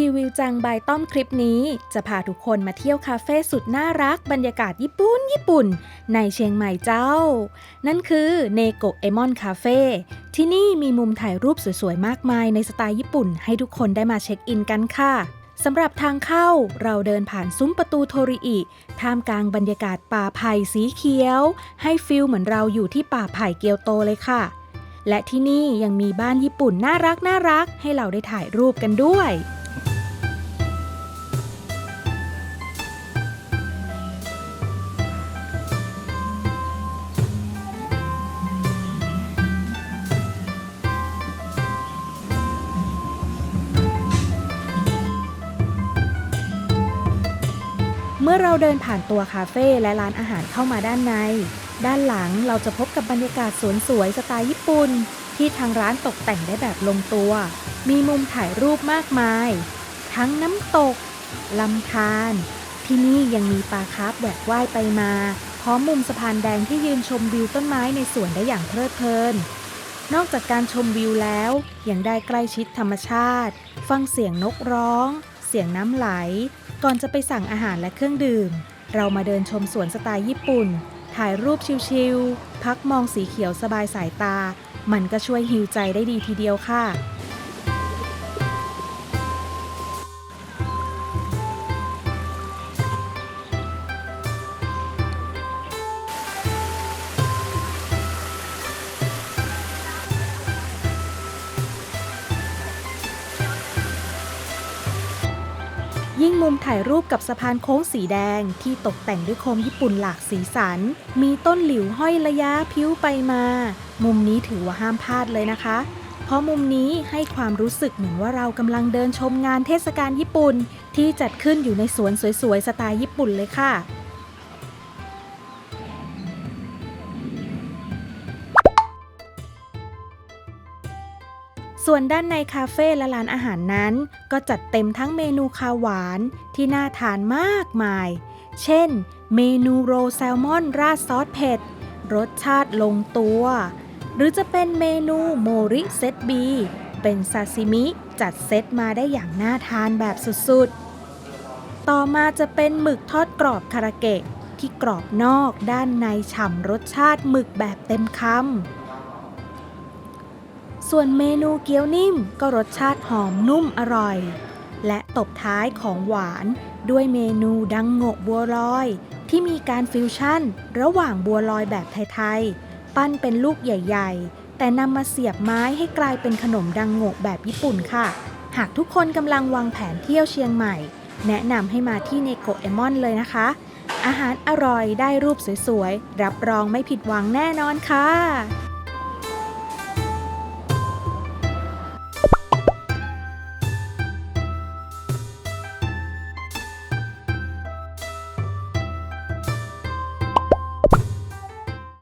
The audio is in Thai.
รีวิวจังบายต้อมคลิปนี้ จะพาทุกคนมาเที่ยวคาเฟ่สุดน่ารักบรรยากาศญี่ปุ่นญี่ปุ่น ในเชียงใหม่เจ้า นั่นคือเนโกเอมอนคาเฟ่ที่นี่มีมุมถ่ายรูปสวยๆ มากมายในสไตล์ญี่ปุ่น ให้ทุกคนได้มาเช็คอินกันค่ะสำหรับทางเข้าเราเดินผ่านซุ้มประตูโทริอิ ท่ามกลางบรรยากาศป่าไผ่สีเขียว ให้ฟิลเหมือนเราอยู่ที่ป่าไผ่เกียวโตเลยค่ะ และที่นี่ยังมีบ้านญี่ปุ่นน่ารักน่ารักให้เราได้ถ่ายรูปกันด้วย เมื่อเราเดินผ่านตัวคาเฟ่และร้านอาหารเข้ามาด้านใน ด้านหลังเราจะพบกับบรรยากาศสวนสวยสไตล์ญี่ปุ่น ที่ทางร้านตกแต่งได้แบบลงตัว มีมุมถ่ายรูปมากมาย ทั้งน้ำตกลำธารที่นี่ยังมีปลาคาร์ฟแหวกว่ายไปมาพร้อมมุมสะพานแดงที่ยืนชมวิวต้นไม้ในสวนได้อย่างเพลิดเพลิน นอกจากการชมวิวแล้ว ยังได้ใกล้ชิดธรรมชาติ ฟังเสียงนกร้อง เสียงน้ำไหล ก่อนจะไปสั่งอาหารและเครื่องดื่ม เรามาเดินชมสวนสไตล์ญี่ปุ่น ถ่ายรูปชิลๆพักมองสีเขียวสบายสายตา มันก็ช่วยฮิวใจได้ดีทีเดียวค่ะ ยิ่งมุมถ่ายรูปกับสะพานโค้งสีแดงที่ตกแต่งด้วยโคมญี่ปุ่นหลากสีสัน มีต้นหลิวห้อยระยะพิ้วไปมา มุมนี้ถือว่าห้ามพลาดเลยนะคะ เพราะมุมนี้ให้ความรู้สึกเหมือนว่าเรากำลังเดินชมงานเทศกาลญี่ปุ่น ที่จัดขึ้นอยู่ในสวนสวยๆสไตล์ญี่ปุ่นเลยค่ะ ส่วนด้านในคาเฟ่และร้านอาหารนั้น ก็จัดเต็มทั้งเมนูคาวหวานที่น่าทานมากมาย เช่น เมนูโรแซลมอนราดซอสเผ็ด รสชาติลงตัว หรือจะเป็นเมนูโมริเซตบี เป็นซาซิมิจัดเซตมาได้อย่างน่าทานแบบสุดๆ ต่อมาจะเป็นหมึกทอดกรอบคาราเกะที่กรอบนอกด้านในฉ่ำรสชาติหมึกแบบเต็มคำ ส่วนเมนูเกี๊ยวนิ่มก็รสชาติหอมนุ่มอร่อย และตบท้ายของหวานด้วยเมนูดังโงะบัวลอย ที่มีการฟิวชั่น ระหว่างบัวลอยแบบไทยๆ ปั้นเป็นลูกใหญ่ๆ แต่นำมาเสียบไม้ให้กลายเป็นขนมดังโงะแบบญี่ปุ่นค่ะ หากทุกคนกำลังวางแผนเที่ยวเชียงใหม่ แนะนำให้มาที่เนโกเอมอนเลยนะคะ อาหารอร่อยได้รูปสวยๆ รับรองไม่ผิดหวังแน่นอนค่ะ